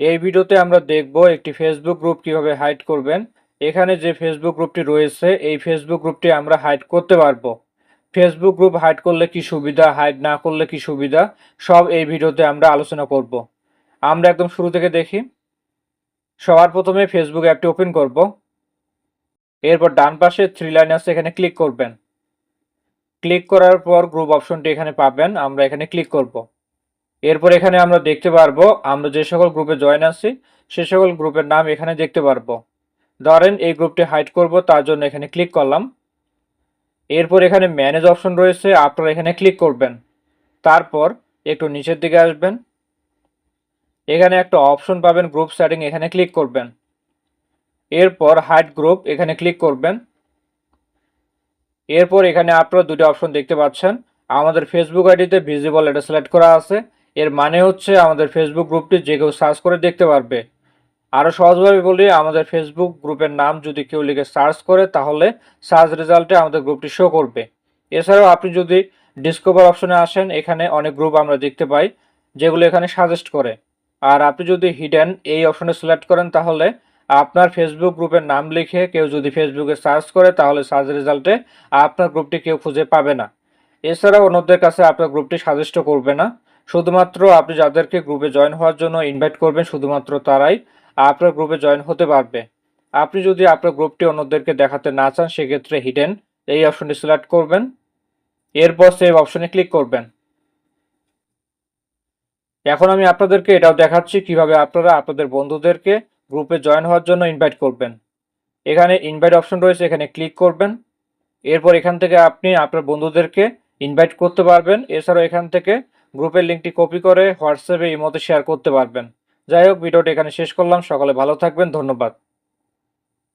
এই ভিডিওতে আমরা দেখব একটি ফেসবুক গ্রুপ কীভাবে হাইড করবেন। এখানে যে ফেসবুক গ্রুপটি রয়েছে, এই ফেসবুক গ্রুপটি আমরা হাইড করতে পারব। ফেসবুক গ্রুপ হাইড করলে কি সুবিধা হাইড না করলে কি সুবিধা, সব এই ভিডিওতে আমরা আলোচনা করব। আমরা একদম শুরু থেকে দেখি। সবার প্রথমে ফেসবুক অ্যাপটি ওপেন করব। এরপর ডান পাশে থ্রি লাইন আছে, এখানে ক্লিক করবেন। ক্লিক করার পর গ্রুপ অপশনটি এখানে পাবেন, আমরা এখানে ক্লিক করব। এরপর এখানে আমরা দেখতে পারব, আমরা যে সকল গ্রুপে জয়েন আছি, সে সকল গ্রুপের নাম এখানে দেখতে পারব। ধরেন এই গ্রুপটি হাইড করব, তার জন্য এখানে ক্লিক করলাম। এরপর এখানে ম্যানেজ অপশন রয়েছে, আপনারা এখানে ক্লিক করবেন। তারপর একটু নিচের দিকে আসবেন। এখানে একটা অপশন পাবেন গ্রুপ সেটিং এখানে ক্লিক করবেন। এরপর হাইড গ্রুপ এখানে ক্লিক করবেন। এরপর এখানে আপনারা দুটি অপশন দেখতে পাচ্ছেন। আমাদের ফেসবুক আইডিতে ভিজিবল এটা সিলেক্ট করা আছে। এর মানে হচ্ছে আমাদের ফেসবুক গ্রুপটি যে কেউ সার্চ করে দেখতে পারবে। আরও সহজভাবে বলি, আমাদের ফেসবুক গ্রুপের নাম যদি কেউ লিখে সার্চ করে, তাহলে সার্চ রেজাল্টে আমাদের গ্রুপটি শো করবে। এছাড়াও আপনি যদি ডিসকভার অপশনে আসেন, এখানে অনেক গ্রুপ আমরা দেখতে পাই, যেগুলো এখানে সাজেস্ট করে। আর আপনি যদি হিডেন এই অপশনে সিলেক্ট করেন, তাহলে আপনার ফেসবুক গ্রুপের নাম লিখে কেউ যদি ফেসবুকে সার্চ করে, তাহলে সার্চ রেজাল্টে আপনার গ্রুপটি কেউ খুঁজে পাবে না। এছাড়াও অন্যদের কাছে আপনার গ্রুপটি সাজেস্টও করবে না। শুধুমাত্র আপনি যাদেরকে গ্রুপে জয়েন হওয়ার জন্য ইনভাইট করবেন, শুধুমাত্র তারাই আপনার গ্রুপে জয়েন হতে পারবে। আপনি যদি আপনার গ্রুপটি অন্যদেরকে দেখাতে না চান, সেক্ষেত্রে হিডেন এই অপশনটি সিলেক্ট করবেন। এরপর সেভ অপশনে ক্লিক করবেন। এখন আমি আপনাদেরকে এটাও দেখাচ্ছি কীভাবে আপনারা আপনাদের বন্ধুদেরকে গ্রুপে জয়েন হওয়ার জন্য ইনভাইট করবেন। এখানে ইনভাইট অপশন রয়েছে, এখানে ক্লিক করবেন। এরপর এখান থেকে আপনি আপনার বন্ধুদেরকে ইনভাইট করতে পারবেন। এছাড়াও এখান থেকে গ্রুপের লিঙ্কটি কপি করে হোয়াটসঅ্যাপে এই মতো শেয়ার করতে পারবেন। যাই হোক, ভিডিওটি এখানে শেষ করলাম। সকালে ভালো থাকবেন। ধন্যবাদ।